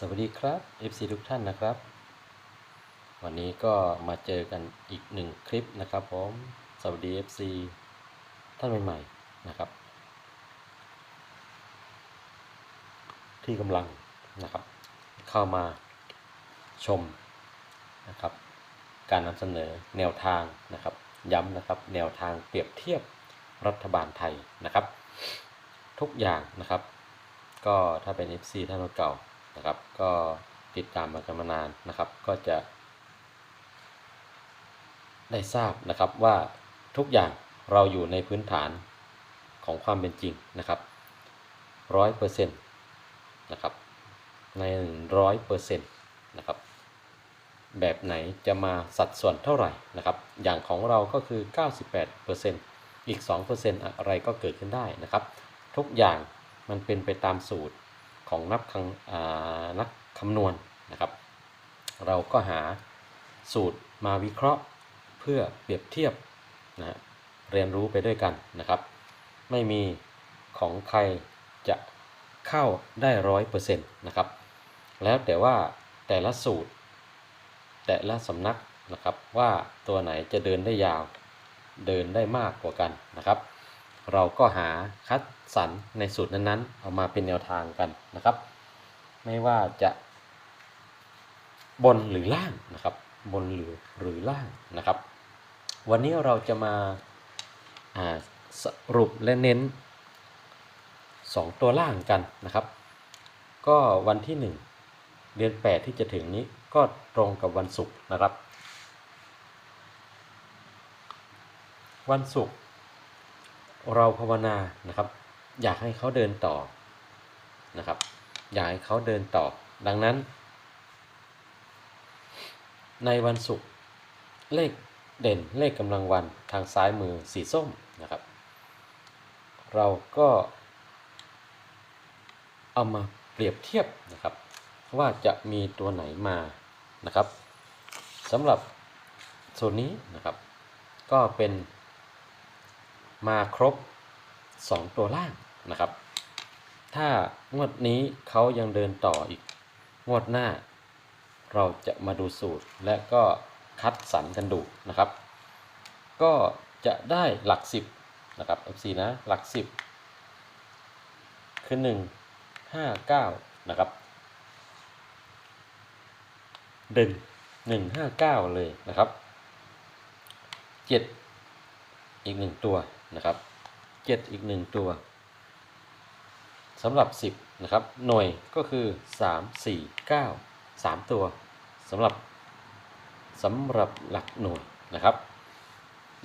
สวัสดีครับ FC ทุกท่านนะครับ วันนี้ก็มาเจอกันอีกหนึ่งคลิปนะครับผมสวัสดี FC ท่านใหม่ๆนะครับ ที่กำลังนะครับ เข้ามาชมนะครับ การนำเสนอแนวทางนะครับ ย้ำนะครับแนวทางเปรียบเทียบรัฐบาลไทยนะครับ ทุกอย่างนะครับ ก็ถ้าเป็น FC ท่านเก่า นะครับ ก็ติดตามมากันมานานนะครับ ก็จะ ได้ทราบนะครับว่าทุกอย่างเราอยู่ในพื้นฐานของความเป็นจริงนะครับร้อยเปอร์เซ็นต์นะครับ ในร้อยเปอร์เซ็นต์นะครับ แบบไหนจะมาสัดส่วนเท่าไหร่นะครับ อย่างของเราก็คือ 98%อีก 2%อะไรก็เกิดขึ้นได้นะครับ ทุกอย่างมันเป็นไปตามสูตร ของนักคำอ่านักคำนวณนะครับ เราก็หาสูตรมาวิเคราะห์เพื่อเปรียบเทียบนะฮะเรียนรู้ไปด้วยกันนะครับ ไม่มีของใครจะเข้าได้ร้อยเปอร์เซ็นต์นะครับ แล้วแต่ว่าแต่ละสูตร แต่ละสำนักนะครับว่าตัวไหนจะเดินได้ยาวเดินได้มากกว่ากันนะครับ เราก็หาคัดสรรในสูตรนั้นๆ เอามาเป็นแนวทางกันนะครับ ไม่ว่าจะบนหรือล่างนะครับ บนหรือหรือล่างนะครับ วันนี้เราจะมาาสรุปและเน้น 2 ตัวล่างกันนะครับ ก็วันที่ 1 เดือน 8 ที่จะถึงนี้ก็ตรงกับวันศุกร์นะครับ วันศุกร์ เราภาวนานะครับ อยากให้เขาเดินต่อนะครับ อยากให้เขาเดินต่อ ดังนั้น ในวันศุกร์เลขเด่นเลขกำลังวันทางซ้ายมือสีส้มนะครับ เราก็เอามาเปรียบเทียบนะครับ ว่าจะมีตัวไหนมานะครับสำหรับส่วนนี้นะครับ ก็เป็น มาครบ 2 ตัวล่างนะครับ ถ้างวดนี้เขายังเดินต่ออีกงวดหน้า เราจะมาดูสูตรและก็คัดสรรกันดูนะครับ ก็จะได้หลัก 10 นะครับ FC นะหลัก 10 คือ 1 5 9 นะครับเด่นหนึ่งห้าเก้าเลยนะครับเจ็ดอีกหนึ่งตัว นะครับเจ็ดอีกหนึ่งตัวสำหรับสิบนะครับหน่วยก็คือสามสี่เก้าสามตัวสำหรับสำหรับหลักหน่วยนะครับ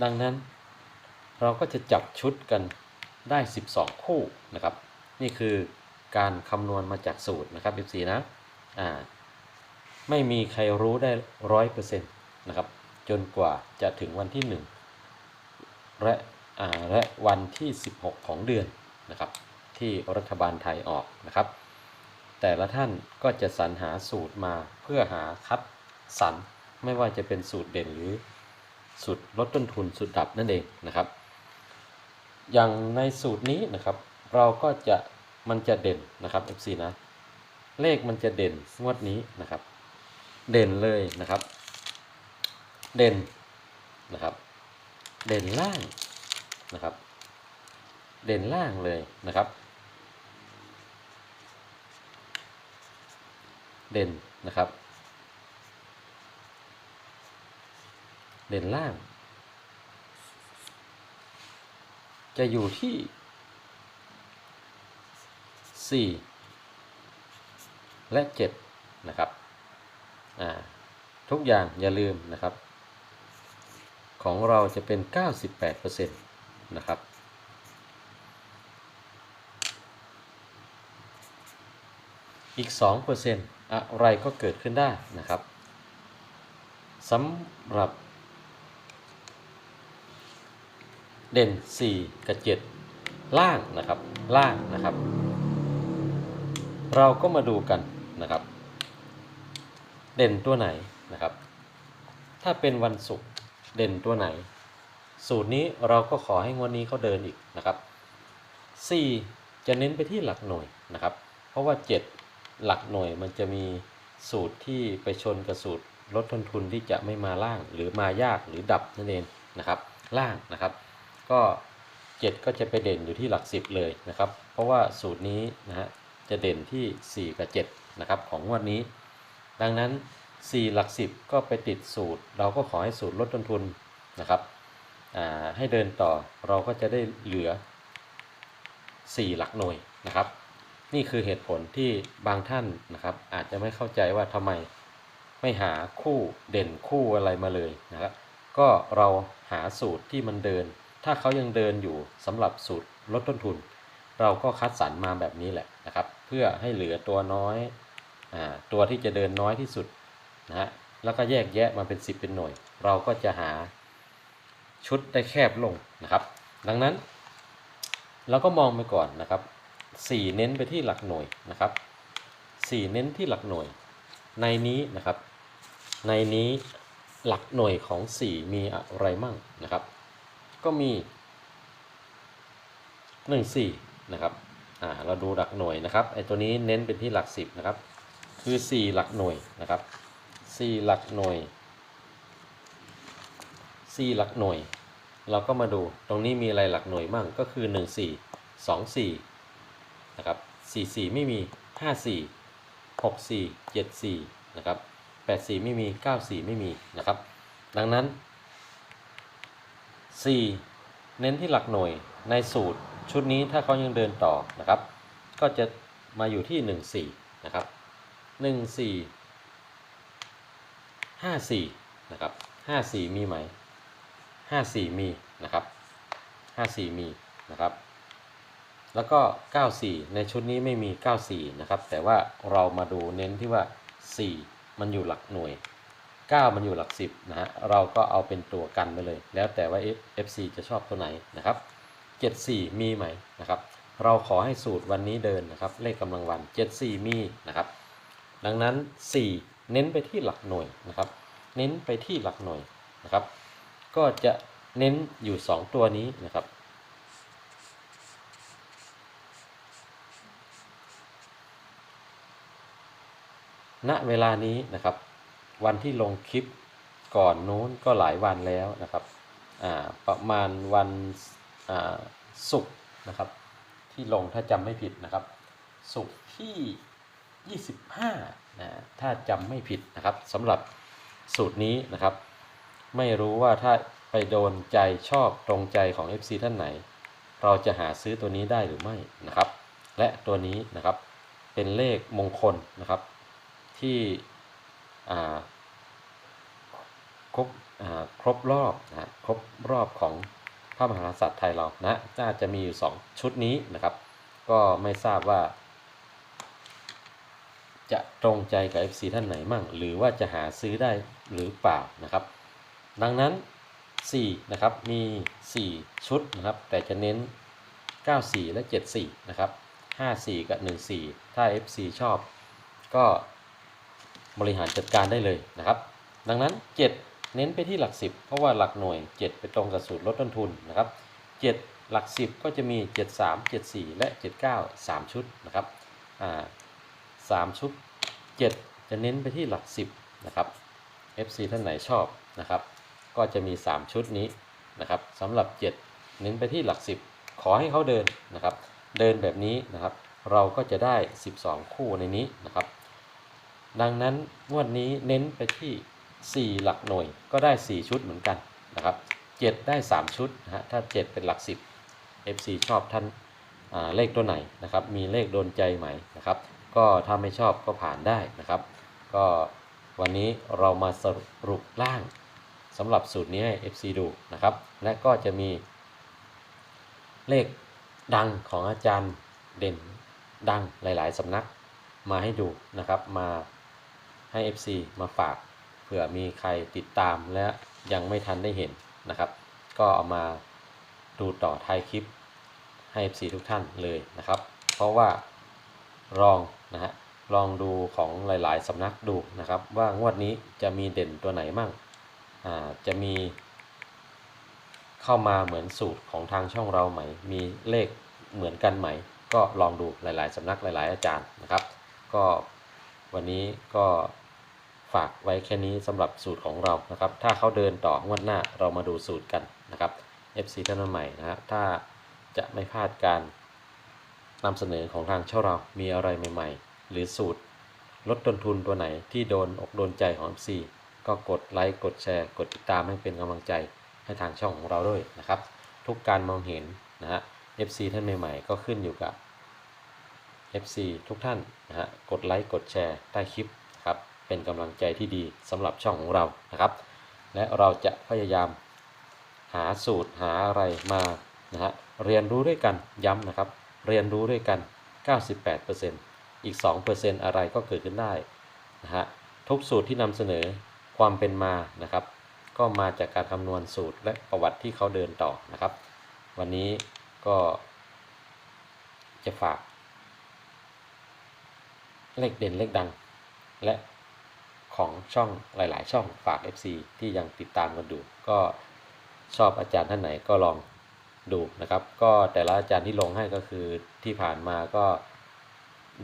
ดังนั้นเราก็จะจับชุดกันได้ 12 คู่นะครับ นี่คือการคำนวณมาจากสูตรนะครับ14นะอ่าไม่มีใครรู้ได้ร้อยเปอร์เซ็นต์นะครับ จนกว่าจะถึงวันที่ 1 และ และวันที่ 16 ของเดือนนะครับ ที่รัฐบาลไทยออกนะครับ แต่ละท่านก็จะสรรหาสูตรมาเพื่อหาคัดสรรไม่ว่าจะเป็นสูตรเด่นหรือสูตรลดต้นทุนสูตรดับนั่นเองนะครับ อย่างในสูตรนี้นะครับ เราก็จะมันจะเด่นนะครับ FC นะเลขมันจะเด่นงวดนี้นะครับ เด่นเลยนะครับ เด่นนะครับ เด่นล่าง นะครับ เด่นล่างเลยนะครับ เด่นนะครับ เด่นล่าง จะอยู่ที่ 4 และ 7 นะครับอ่าทุกอย่างอย่าลืมนะครับ ของเราจะเป็น 98%นะครับ อีก 2%อะไรก็เกิดขึ้นได้นะครับสำหรับ เด่น 4 กับ 7 ล่างนะครับ ล่างนะครับ เราก็มาดูกันนะครับ เด่นตัวไหนนะครับ ถ้าเป็นวันศุกร์เด่นตัวไหน สูตรนี้เราก็ขอให้งวดนี้เขาเดินอีกนะครับ 4 จะเน้นไปที่หลักหน่วยนะครับ เพราะว่า 7 หลักหน่วยมันจะมีสูตรที่ไปชนกับสูตรลดต้นทุนที่จะไม่มาล่างหรือมายากหรือดับนั่นเองนะครับ ล่างนะครับ ก็ 7 ก็จะไปเด่นอยู่ที่หลัก 10 เลยนะครับ เพราะว่าสูตรนี้นะฮะจะเด่นที่ 4 กับ 7 นะครับของงวดนี้ ดังนั้น 4 หลัก 10 ก็ไปติดสูตร เราก็ขอให้สูตรลดต้นทุนนะครับ ให้เดินต่อเราก็จะได้เหลือ 4 หลักหน่วยนะครับ นี่คือเหตุผลที่บางท่านนะครับ อาจจะไม่เข้าใจว่าทำไมไม่หาคู่เด่นคู่อะไรมาเลยนะครับก็เราหาสูตรที่มันเดิน ถ้าเขายังเดินอยู่สำหรับสูตรลดต้นทุน เราก็คัดสรรมาแบบนี้แหละนะครับ เพื่อให้เหลือตัวน้อยอตัวที่จะเดินน้อยที่สุดนะฮะแล้วก็แยกแยะมาเป็น 10 เป็นหน่วย เราก็จะหา ชุดได้แคบลงนะครับ ดังนั้น เราก็มองไปก่อนนะครับ 4 เน้นไปที่หลักหน่วยนะครับ 4 เน้นที่หลักหน่วย ในนี้นะครับ ในนี้หลักหน่วยของ 4 มีอะไรมั่งนะครับ ก็มี 1 4 นะครับอ่าเราดูหลักหน่วยนะครับไอตัวนี้เน้นเป็นที่หลัก 10 นะครับ คือ 4 หลักหน่วยนะครับ 4 หลักหน่วย 4หลักหน่วย เราก็มาดูตรงนี้มีอะไรหลักหน่วยมั่งก็คือ 1 4 2 4นะครับ4 4 ไม่มี 5 4 6 4 7 4นะครับ8 4 ไม่มี 9 4 ไม่มีนะครับ ดังนั้น 4 เน้นที่หลักหน่วยในสูตรชุดนี้ถ้าเขายังเดินต่อนะครับ ก็จะมาอยู่ที่ 1 4นะครับ1 4 5 4นะครับ5 4 มีไหม 5 4 มีนะครับ5 4 มีนะครับ แล้วก็ 94 ในชุดนี้ไม่มี 94 นะครับ แต่ว่าเรามาดูเน้นที่ว่า 4 มันอยู่หลักหน่วย 9 มันอยู่หลัก 10 นะฮะ เราก็เอาเป็นตัวกันไปเลย แล้วแต่ว่า FC จะชอบตัวไหนนะครับ 74 มีไหมนะครับ เราขอให้สูตรวันนี้เดินนะครับ เลขกำลังวัน 74 มีนะครับ ดังนั้น 4 เน้นไปที่หลักหน่วยนะครับ เน้นไปที่หลักหน่วยนะครับ ก็จะเน้นอยู่ 2 ตัวนี้นะครับ ณ เวลานี้นะครับ วันที่ลงคลิปก่อนนู้นก็หลายวันแล้วนะครับประมาณวันศุกร์นะครับ ที่ลงถ้าจำไม่ผิดนะครับศุกร์ที่ 25นะถ้าจำไม่ผิดนะครับสำหรับสูตรนี้นะครับ ไม่รู้ว่าถ้าไปโดนใจชอบตรงใจของ FC ท่านไหน เราจะหาซื้อตัวนี้ได้หรือไม่นะครับ และตัวนี้นะครับเป็นเลขมงคลนะครับ ที่ครบครบรอบนะครบรอบของพระมหากษัตริย์ไทยเรานะน่าจะมีอยู่ 2 ชุดนี้นะครับ ก็ไม่ทราบว่า จะตรงใจกับ FC ท่านไหนมั่ง หรือว่าจะหาซื้อได้หรือเปล่านะครับ ดังนั้น 4 นะครับ มี 4 ชุดนะครับ แต่จะเน้น 94 และ 74 นะครับ 54 กับ 14 ถ้า FC ชอบ ก็บริหารจัดการได้เลยนะครับ ดังนั้น 7 เน้นไปที่หลัก 10 เพราะว่าหลักหน่วย 7 ไปตรงกับสูตรลดต้นทุนนะครับ 7 หลัก 10 ก็จะมี 73 74 และ 79 3 ชุดนะครับอ่า3ชุด 7 จะเน้นไปที่หลัก 10 นะครับ FC ท่านไหนชอบนะครับ ก็จะมี 3 ชุดนี้นะครับสำหรับ 7 เน้นไปที่หลัก 10 ขอให้เขาเดินนะครับ เดินแบบนี้นะครับ เราก็จะได้ 12 คู่ในนี้นะครับ ดังนั้นงวดนี้เน้นไปที่ 4 หลักหน่วยก็ได้ 4 ชุดเหมือนกันนะครับ 7 ได้ 3 ชุดนะฮะถ้า 7 เป็นหลัก 10 FC ชอบท่านาเลขตัวไหนนะครับ มีเลขโดนใจไหมนะครับ ก็ถ้าไม่ชอบก็ผ่านได้นะครับ ก็วันนี้เรามาสรุปร่าง สำหรับสูตรนี้ให้ FC ดูนะครับ และก็จะมี เลขดังของอาจารย์เด่นดังหลาย ๆสำนักมาให้ดูนะครับ มาให้ FC มาฝากเผื่อมีใครติดตามและยังไม่ทันได้เห็นนะครับ ก็เอามาดูต่อท้ายคลิปให้ FC ทุกท่านเลยนะครับ เพราะว่าลองนะฮะลองดูของหลาย ๆสำนักดูนะครับ ว่างวดนี้จะมีเด่นตัวไหนมั่ง จะมีเข้ามาเหมือนสูตรของทางช่องเราไหม มีเลขเหมือนกันไหม ก็ลองดูหลาย ๆสำนักหลาย ๆ อาจารย์นะครับ ก็วันนี้ก็ฝากไว้แค่นี้สำหรับสูตรของเรานะครับ ถ้าเขาเดินต่องวดหน้าเรามาดูสูตรกันนะครับ FC ท่านใหม่นะครับถ้าจะไม่พลาดการนำเสนอของทางช่องเรามีอะไรใหม่ ๆ หรือสูตรลดต้นทุนตัวไหนที่โดนอกโดนใจของ FC ก็กดไลค์กดแชร์กดติดตามให้เป็นกำลังใจให้ทางช่องของเราด้วยนะครับ ทุกการมองเห็นนะฮะ FC ท่านใหม่ๆ ก็ขึ้นอยู่กับ FC ทุกท่านนะฮะกดไลค์กดแชร์ใต้คลิปครับเป็นกำลังใจที่ดีสำหรับช่องของเรานะครับ และเราจะพยายามหาสูตรหาอะไรมานะฮะเรียนรู้ด้วยกันย้ำนะครับ เรียนรู้ด้วยกัน 98%อีก 2%อะไรก็เกิดขึ้นได้นะฮะทุกสูตรที่นำเสนอ ความเป็นมานะครับ ก็มาจากการคำนวณสูตรและประวัติที่เขาเดินต่อนะครับ วันนี้ก็จะฝาก เลขเด่นเลขดัง และของช่องหลาย ๆ ช่องฝาก FC ที่ยังติดตามกันดู ก็ชอบอาจารย์ท่านไหนก็ลองดูนะครับ ก็แต่ละอาจารย์ที่ลงให้ก็คือที่ผ่านมาก็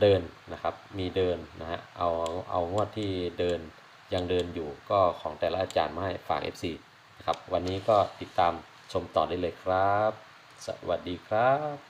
เดินนะครับ มีเดินนะฮะเอาเอางวดที่เดิน ยังเดินอยู่ก็ของแต่ละอาจารย์มาให้ฝาก FC นะครับ วันนี้ก็ติดตามชมต่อได้เลยครับ สวัสดีครับ